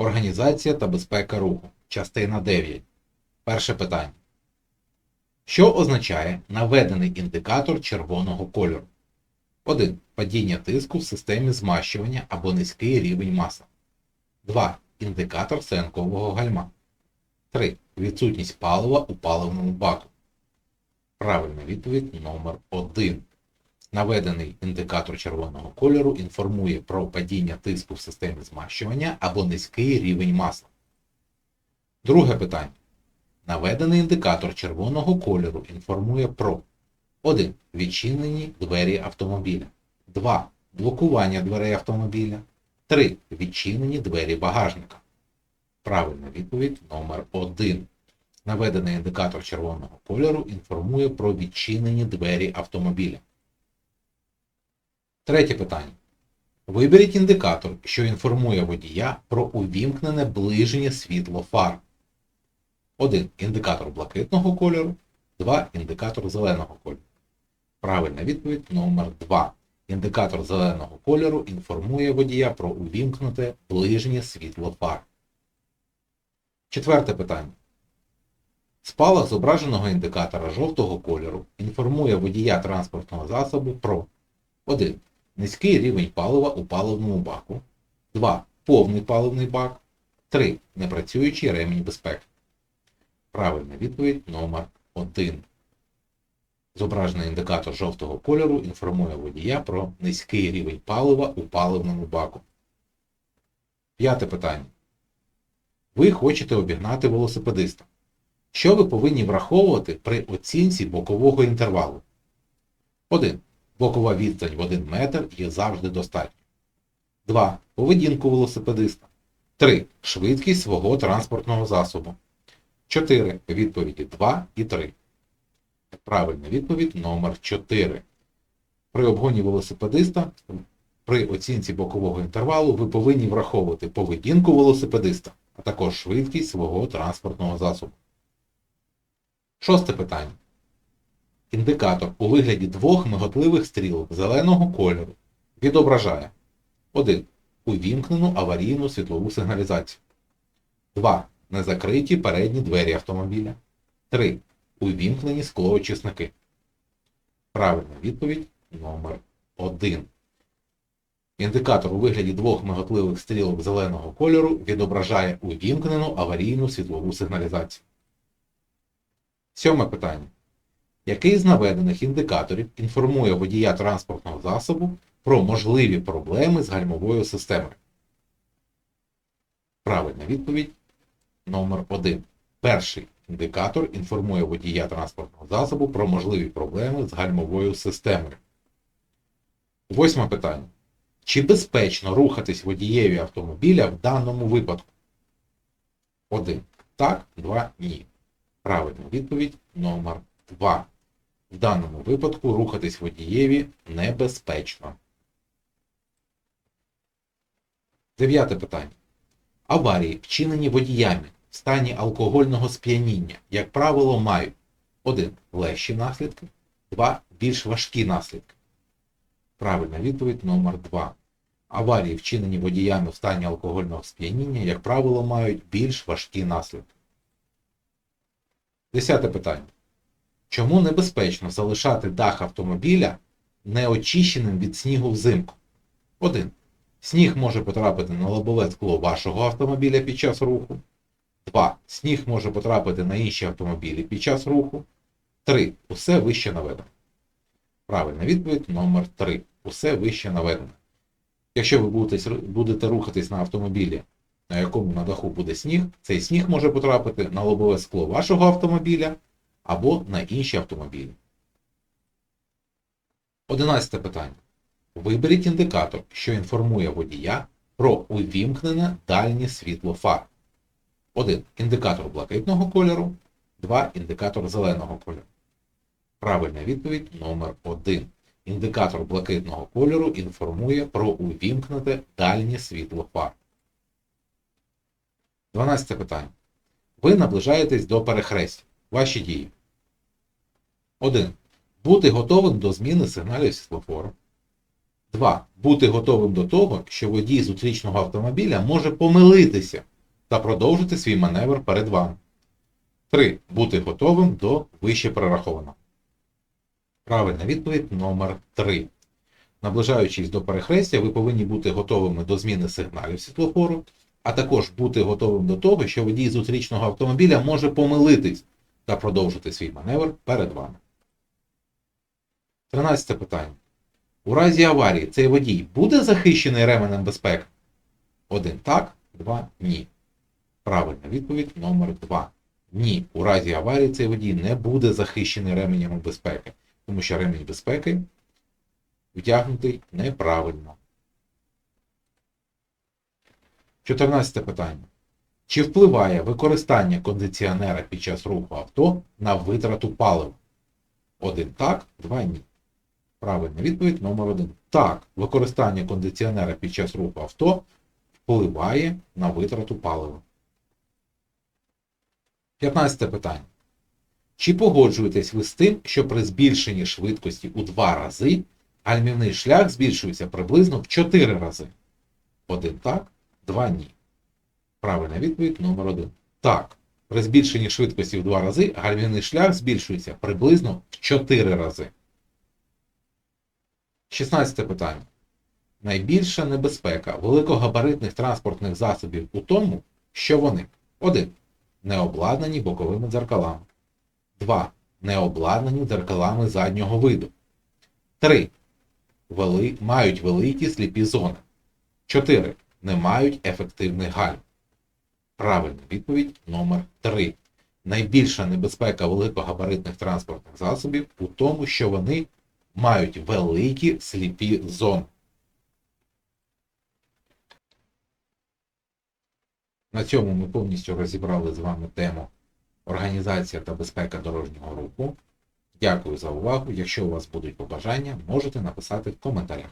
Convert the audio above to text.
Організація та безпека руху. Частина 9. Перше питання. Що означає наведений індикатор червоного кольору? 1. Падіння тиску в системі змащування або низький рівень масла. 2. Індикатор стоянкового гальма. 3. Відсутність палива у паливному баку. Правильна відповідь номер 1. Наведений індикатор червоного кольору інформує про падіння тиску в системі змащування або низький рівень масла. Друге питання. Наведений індикатор червоного кольору інформує про 1. Відчинені двері автомобіля. 2. Блокування дверей автомобіля. 3. Відчинені двері багажника. Правильна відповідь номер 1. Наведений індикатор червоного кольору інформує про відчинені двері автомобіля. Третє питання. Виберіть індикатор, що інформує водія про увімкнене ближнє світло фар. 1. Індикатор блакитного кольору. 2. Індикатор зеленого кольору. Правильна відповідь номер 2. Індикатор зеленого кольору інформує водія про увімкнуте ближнє світло фар. Четверте питання. Спалах зображеного індикатора жовтого кольору інформує водія транспортного засобу про 1. Низький рівень палива у паливному баку. 2. Повний паливний бак. 3. Непрацюючий ремінь безпеки. Правильна відповідь номер 1. Зображений індикатор жовтого кольору інформує водія про низький рівень палива у паливному баку. П'яте питання. Ви хочете обігнати велосипедиста. Що ви повинні враховувати при оцінці бокового інтервалу? 1. Бокова відстань в 1 метр є завжди достатньо. 2. Поведінку велосипедиста. 3. Швидкість свого транспортного засобу. 4. Відповіді 2 і 3. Правильна відповідь номер 4. При обгоні велосипедиста при оцінці бокового інтервалу ви повинні враховувати поведінку велосипедиста, а також швидкість свого транспортного засобу. Шосте питання. Індикатор у вигляді двох миготливих стрілок зеленого кольору відображає 1. Увімкнену аварійну світлову сигналізацію. 2. Незакриті передні двері автомобіля. 3. Увімкнені склоочисники. Правильна відповідь номер 1. Індикатор у вигляді двох миготливих стрілок зеленого кольору відображає увімкнену аварійну світлову сигналізацію. Сьоме питання. Який з наведених індикаторів інформує водія транспортного засобу про можливі проблеми з гальмовою системою? Правильна відповідь номер 1. Перший індикатор інформує водія транспортного засобу про можливі проблеми з гальмовою системою. Восьме питання. Чи безпечно рухатись водієві автомобіля в даному випадку? 1. Так, 2. Ні. Правильна відповідь номер 2. В даному випадку рухатись водієві небезпечно. Дев'яте питання. Аварії, вчинені водіями в стані алкогольного сп'яніння, як правило, мають 1. Легші наслідки, 2. Більш важкі наслідки. Правильна відповідь номер 2. Аварії, вчинені водіями в стані алкогольного сп'яніння, як правило, мають більш важкі наслідки. Десяте питання. Чому небезпечно залишати дах автомобіля неочищеним від снігу взимку? 1. Сніг може потрапити на лобове скло вашого автомобіля під час руху. 2. Сніг може потрапити на інші автомобілі під час руху. 3. Усе вище наведено. Правильна відповідь номер 3. Усе вище наведено. Якщо ви будете, будете рухатись на автомобілі, на якому на даху буде сніг, цей сніг може потрапити на лобове скло вашого автомобіля або на інші автомобілі. Одинадцяте питання. Виберіть індикатор, що інформує водія про увімкнене дальнє світло фар. 1. Індикатор блакитного кольору. 2. Індикатор зеленого кольору. Правильна відповідь номер 1. Індикатор блакитного кольору інформує про увімкнуте дальнє світло фар. 12 питання. Ви наближаєтесь до перехрестя. Ваші дії. 1. Бути готовим до зміни сигналів світлофору. 2. Бути готовим до того, що водій зустрічного автомобіля може помилитися та продовжити свій маневр перед вами. 3. Бути готовим до вище перерахованого. Правильна відповідь номер 3. Наближаючись до перехрестя, ви повинні бути готовими до зміни сигналів світлофору, а також бути готовим до того, що водій зустрічного автомобіля може помилитись та продовжити свій маневр перед вами. 13 питання. У разі аварії цей водій буде захищений ременем безпеки? Один так, два ні. Правильна відповідь номер 2. Ні, у разі аварії цей водій не буде захищений ременем безпеки, тому що ремінь безпеки вдягнутий неправильно. 14 питання. Чи впливає використання кондиціонера під час руху авто на витрату палива? Один так, два ні. Правильна відповідь номер 1. Так, використання кондиціонера під час руху авто впливає на витрату палива. 15 питання. Чи погоджуєтесь ви з тим, що при збільшенні швидкості у 2 рази гальмівний шлях збільшується приблизно в 4 рази? Один так, два ні. Правильна відповідь номер 1. Так. При збільшенні швидкості в 2 рази гальмівний шлях збільшується приблизно в 4 рази. 16 питання. Найбільша небезпека великогабаритних транспортних засобів у тому, що вони 1. Не обладнані боковими дзеркалами. 2. Не обладнані дзеркалами заднього виду. 3. Вели... Мають великі сліпі зони. 4. Не мають ефективних гальм. Правильна відповідь номер 3. Найбільша небезпека великогабаритних транспортних засобів у тому, що вони мають великі сліпі зони. На цьому ми повністю розібрали з вами тему Організація та безпека дорожнього руху. Дякую за увагу. Якщо у вас будуть побажання, можете написати в коментарях.